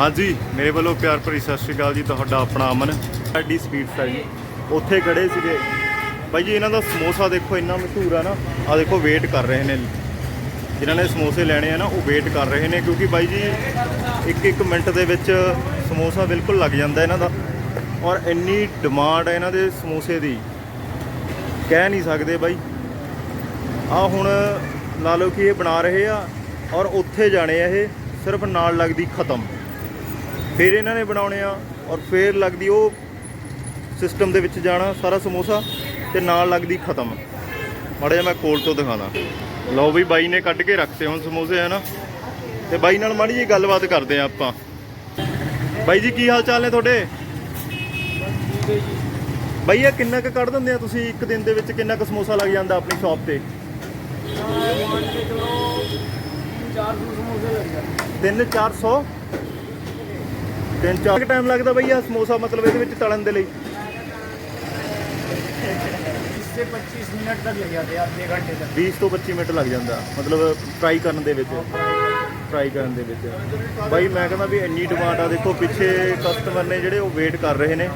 ਹਾਂਜੀ, ਮੇਰੇ ਵੱਲੋਂ ਪਿਆਰ ਭਰੀ ਸਤਿ ਸ਼੍ਰੀ ਅਕਾਲ ਜੀ, ਤੁਹਾਡਾ ਆਪਣਾ ਅਮਨ। ਸਾਡੀ ਸਵੀਟਸ ਆ ਜੀ। ਉੱਥੇ ਖੜੇ ਸੀਗੇ। ਬਾਈ ਜੀ, ਇਹਨਾਂ ਦਾ ਸਮੋਸਾ ਦੇਖੋ, ਇੰਨਾ ਮਸ਼ਹੂਰ ਆ ਨਾ। ਆ ਦੇਖੋ ਵੇਟ ਕਰ ਰਹੇ ਨੇ। ਜਿਨ੍ਹਾਂ ਨੇ ਸਮੋਸੇ ਲੈਣੇ ਆ ਨਾ, ਉਹ ਵੇਟ ਕਰ ਰਹੇ ਨੇ। ਕਿਉਂਕਿ ਬਾਈ ਜੀ, ਇੱਕ ਇੱਕ ਮਿੰਟ ਦੇ ਵਿੱਚ ਸਮੋਸਾ ਬਿਲਕੁਲ ਲੱਗ ਜਾਂਦਾ ਇਹਨਾਂ ਦਾ। ਔਰ ਇੰਨੀ ਡਿਮਾਂਡ ਹੈ ਇਹਨਾਂ ਦੇ ਸਮੋਸੇ ਦੀ। ਕਹਿ ਨਹੀਂ ਸਕਦੇ ਬਾਈ। ਆ ਹੁਣ ਲਾ ਲਓ ਕਿ ਇਹ ਬਣਾ ਰਹੇ ਆ, ਔਰ ਉੱਥੇ ਜਾਣੇ ਆ ਇਹ। ਸਿਰਫ ਨਾਲ ਲੱਗਦੀ ਖਤਮ। ਫਿਰ ਇਹਨਾਂ ਨੇ ਬਣਾਉਣੇ ਆ ਔਰ ਫਿਰ ਲੱਗਦੀ ਉਹ ਸਿਸਟਮ ਦੇ ਵਿੱਚ ਜਾਣਾ ਸਾਰਾ ਸਮੋਸਾ ਤੇ ਨਾਲ ਲੱਗਦੀ ਖਤਮ। ਮਾੜਾ ਜਿਹਾ ਮੈਂ ਕੋਲ ਤੋਂ ਦਿਖਾਣਾ। ਲਓ ਵੀ ਬਾਈ ਨੇ ਕੱਢ ਕੇ ਰੱਖਤੇ ਹੁਣ ਸਮੋਸੇ ਹੈ ਨਾ ਤੇ ਬਾਈ ਨਾਲ ਮਾੜੀ ਜੀ ਗੱਲਬਾਤ ਕਰਦੇ ਆ ਆਪਾਂ। ਬਾਈ ਜੀ ਕੀ ਹਾਲ ਚਾਲ ਨੇ ਤੁਹਾਡੇ? ਬਾਈ ਇਹ ਕਿੰਨਾ ਕੁ ਕੱਢ ਦਿੰਦੇ ਆ ਤੁਸੀਂ ਇੱਕ ਦਿਨ ਦੇ ਵਿੱਚ? ਕਿੰਨਾ ਕੁ ਸਮੋਸਾ ਲੱਗ ਜਾਂਦਾ ਆਪਣੀ ਸ਼ਾਪ ਤੇ? ਤਿੰਨ 400 ਤਿੰਨ ਚਾਰ ਟਾਈਮ ਲੱਗਦਾ ਬਈ ਆ ਸਮੋਸਾ ਮਤਲਬ ਇਹਦੇ ਵਿੱਚ ਤਲਣ ਦੇ ਲਈ इससे 25 मिनट तक लग जाते हैं आधे घंटे तक 20 ਤੋਂ 25 ਮਿੰਟ ਲੱਗ ਜਾਂਦਾ ਮਤਲਬ ਫਰਾਈ ਕਰਨ ਦੇ ਵਿੱਚ ਫਰਾਈ ਕਰਨ ਦੇ ਵਿੱਚ ਬਾਈ ਮੈਂ ਕਹਿੰਦਾ ਵੀ ਇੰਨੀ ਡਿਮਾਂਡ ਆ ਦੇਖੋ ਪਿੱਛੇ ਕਸਟਮਰ ਨੇ ਜਿਹੜੇ ਉਹ ਵੇਟ ਕਰ ਰਹੇ ਨੇ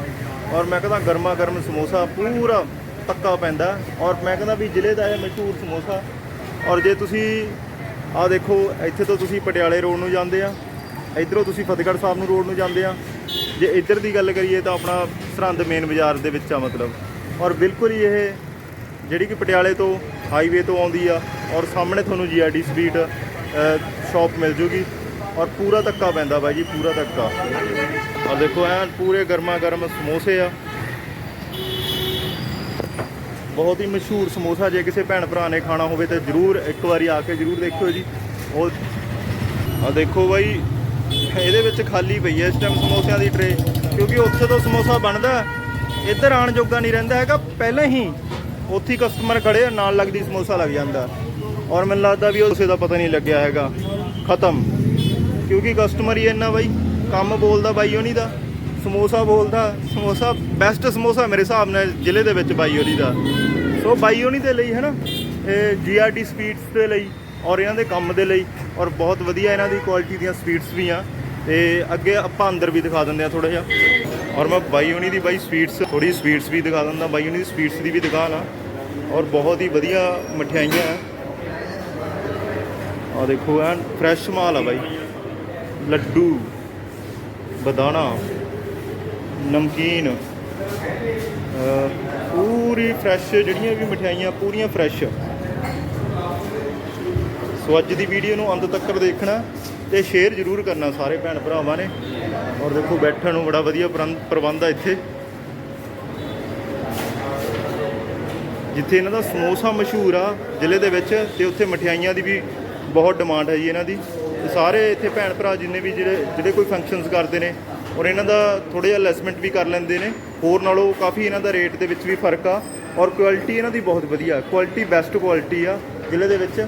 ਔਰ ਮੈਂ ਕਹਿੰਦਾ ਗਰਮਾ ਗਰਮ ਸਮੋਸਾ ਪੂਰਾ ਪੱਕਾ ਪੈਂਦਾ ਔਰ ਮੈਂ ਕਹਿੰਦਾ ਵੀ ਜ਼ਿਲ੍ਹੇ ਦਾ ਇਹ ਮਸ਼ਹੂਰ ਸਮੋਸਾ ਔਰ ਜੇ ਤੁਸੀਂ ਆ ਦੇਖੋ ਇੱਥੇ ਤੋਂ ਤੁਸੀਂ ਪਟਿਆਲੇ ਰੋਡ ਨੂੰ ਜਾਂਦੇ ਆ ਇਧਰੋਂ ਤੁਸੀਂ ਫਤਿਹਗੜ੍ਹ ਸਾਹਿਬ ਨੂੰ ਰੋਡ ਨੂੰ ਜਾਂਦੇ ਆ। ਜੇ ਇੱਧਰ ਦੀ ਗੱਲ ਕਰੀਏ ਤਾਂ ਆਪਣਾ ਸਰਹੰਦ ਮੇਨ ਬਾਜ਼ਾਰ ਦੇ ਵਿੱਚ ਆ ਮਤਲਬ। ਔਰ ਬਿਲਕੁਲ ਹੀ ਇਹ ਜਿਹੜੀ ਕਿ ਪਟਿਆਲੇ ਤੋਂ ਹਾਈਵੇ ਤੋਂ ਆਉਂਦੀ ਆ ਔਰ ਸਾਹਮਣੇ ਤੁਹਾਨੂੰ ਜੀਆਰਡੀ ਸਵੀਟ ਸ਼ਾਪ ਮਿਲ ਜੂਗੀ। ਔਰ ਪੂਰਾ ਧੱਕਾ ਪੈਂਦਾ ਬਾਈ ਜੀ, ਪੂਰਾ ਧੱਕਾ। ਔਰ ਦੇਖੋ ਐਨ ਪੂਰੇ ਗਰਮਾ ਗਰਮ ਸਮੋਸੇ ਆ। ਬਹੁਤ ਹੀ ਮਸ਼ਹੂਰ ਸਮੋਸਾ, ਜੇ ਕਿਸੇ ਭੈਣ ਭਰਾ ਨੇ ਖਾਣਾ ਹੋਵੇ ਤਾਂ ਜਰੂਰ ਇੱਕ ਵਾਰੀ ਆ ਕੇ ਜਰੂਰ ਦੇਖਿਓ ਜੀ। ਉਹ ਆ ਦੇਖੋ ਬਾਈ ਇਹਦੇ ਵਿੱਚ ਖਾਲੀ ਪਈ ਹੈ ਇਸ ਟਾਈਮ ਸਮੋਸਿਆਂ ਦੀ ਟਰੇ ਕਿਉਂਕਿ ਉੱਥੇ ਤੋਂ ਸਮੋਸਾ ਬਣਦਾ ਇੱਧਰ ਆਣ ਜੋਗਾ ਨਹੀਂ ਰਹਿੰਦਾ ਹੈਗਾ ਪਹਿਲਾਂ ਹੀ ਉੱਥੇ ਹੀ ਕਸਟਮਰ ਖੜੇ ਆ, ਨਾਲ ਲੱਗਦੀ ਸਮੋਸਾ ਲੱਗ ਜਾਂਦਾ। ਔਰ ਮੈਨੂੰ ਲੱਗਦਾ ਵੀ ਉਸੇ ਦਾ ਪਤਾ ਨਹੀਂ ਲੱਗਿਆ ਹੈਗਾ। ਖਤਮ। ਕਿਉਂਕਿ ਕਸਟਮਰ ਹੀ ਇੰਨਾ ਬਾਈ ਕੰਮ ਬੋਲਦਾ ਬਾਈ ਹੋਣੀ ਦਾ ਸਮੋਸਾ ਬੋਲਦਾ ਸਮੋਸਾ ਬੈਸਟ ਸਮੋਸਾ ਮੇਰੇ ਹਿਸਾਬ ਨਾਲ ਜ਼ਿਲ੍ਹੇ ਦੇ ਵਿੱਚ ਬਾਈ ਹੋਣੀ ਦਾ। ਸੋ ਬਾਈ ਹੋਣੀ ਦੇ ਲਈ ਹੈ ਨਾ ਇਹ ਜੀਆਰਡੀ ਸਪੀਡਸ ਦੇ ਲਈ ਔਰ ਇਹਨਾਂ ਦੇ ਕੰਮ ਦੇ ਲਈ ਔਰ ਬਹੁਤ ਵਧੀਆ ਇਹਨਾਂ ਦੀ ਕੁਆਲਿਟੀ ਦੀਆਂ ਸਵੀਟਸ ਵੀ ਆ। ਤੇ ਅੱਗੇ ਆਪਾਂ ਅੰਦਰ ਵੀ ਦਿਖਾ ਦਿੰਦੇ ਆ ਥੋੜਾ ਜਿਹਾ। ਔਰ ਮੈਂ ਬਾਈ ਹੋਣੀ ਦੀ ਬਾਈ ਸਵੀਟਸ ਥੋੜੀ ਸਵੀਟਸ ਵੀ ਦਿਖਾ ਦਿੰਦਾ, ਬਾਈ ਹੋਣੀ ਦੀ ਸਵੀਟਸ ਦੀ ਵੀ ਦੁਕਾਨ ਆ ਔਰ ਬਹੁਤ ਹੀ ਵਧੀਆ ਮਠਿਆਈਆਂ ਆ। ਆ ਦੇਖੋ, ਐਨ ਫਰੈਸ਼ ਮਾਲ ਆ ਬਾਈ। ਲੱਡੂ, ਬਦਾਨਾ, ਨਮਕੀਨ ਪੂਰੀ ਫਰੈਸ਼ ਜਿਹੜੀਆਂ ਵੀ ਮਠਿਆਈਆਂ, ਪੂਰੀਆਂ ਫਰੈਸ਼ ਸੋ ਅੱਜ ਦੀ ਵੀਡੀਓ ਨੂੰ ਅੰਤ ਤੱਕ ਦੇਖਣਾ ਤੇ ਸ਼ੇਅਰ ਜ਼ਰੂਰ ਕਰਨਾ ਸਾਰੇ ਭੈਣ ਭਰਾਵਾਂ ਨੇ। ਔਰ ਦੇਖੋ ਬੈਠਣ ਨੂੰ ਬੜਾ ਵਧੀਆ ਪ੍ਰਬੰਧ- ਪ੍ਰਬੰਧ ਆ ਇੱਥੇ। ਜਿੱਥੇ ਇਹਨਾਂ ਦਾ ਸਮੋਸਾ ਮਸ਼ਹੂਰ ਆ ਜ਼ਿਲ੍ਹੇ ਦੇ ਵਿੱਚ ਤੇ ਉੱਥੇ ਮਠਿਆਈਆਂ ਦੀ ਵੀ ਬਹੁਤ ਡਿਮਾਂਡ ਹੈ ਜੀ ਇਹਨਾਂ ਦੀ। ਤੇ ਸਾਰੇ ਇੱਥੇ ਭੈਣ ਭਰਾ ਜਿੰਨੇ ਵੀ ਜਿਹੜੇ ਜਿਹੜੇ ਕੋਈ ਫੰਕਸ਼ਨਸ ਕਰਦੇ ਨੇ ਔਰ ਇਹਨਾਂ ਦਾ ਥੋੜਾ ਜਿਹਾ ਲੈਸਮੈਂਟ ਵੀ ਕਰ ਲੈਂਦੇ ਨੇ, ਹੋਰ ਨਾਲੋਂ ਕਾਫੀ ਇਹਨਾਂ ਦਾ ਰੇਟ ਦੇ ਵਿੱਚ ਵੀ ਫ਼ਰਕ ਆ ਔਰ ਕੁਆਲਿਟੀ ਇਹਨਾਂ ਦੀ ਬਹੁਤ ਵਧੀਆ ਕੁਆਲਿਟੀ ਬੈਸਟ ਕੁਆਲਿਟੀ ਆ ਜ਼ਿਲ੍ਹੇ ਦੇ ਵਿੱਚ।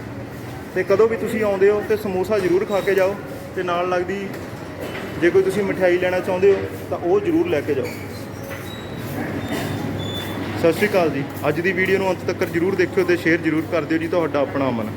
ਤੇ ਕਦੋਂ ਵੀ ਤੁਸੀਂ ਆਉਂਦੇ ਹੋ ਤੇ ਸਮੋਸਾ ਜ਼ਰੂਰ ਖਾ ਕੇ ਜਾਓ ਤੇ ਨਾਲ ਲੱਗਦੀ, ਜੇ ਕੋਈ ਤੁਸੀਂ ਮਠਿਆਈ ਲੈਣਾ ਚਾਹੁੰਦੇ ਹੋ, ਤਾਂ ਉਹ ਜ਼ਰੂਰ ਲੈ ਕੇ ਜਾਓ। ਸਤਿ ਸ਼੍ਰੀ ਅਕਾਲ ਜੀ। ਅੱਜ ਦੀ ਵੀਡੀਓ ਨੂੰ ਅੰਤ ਤੱਕ ਜਰੂਰ ਦੇਖਿਓ ਤੇ ਸ਼ੇਅਰ ਜਰੂਰ ਕਰ ਦਿਓ ਜੀ, ਤੁਹਾਡਾ ਆਪਣਾ ਅਮਨ।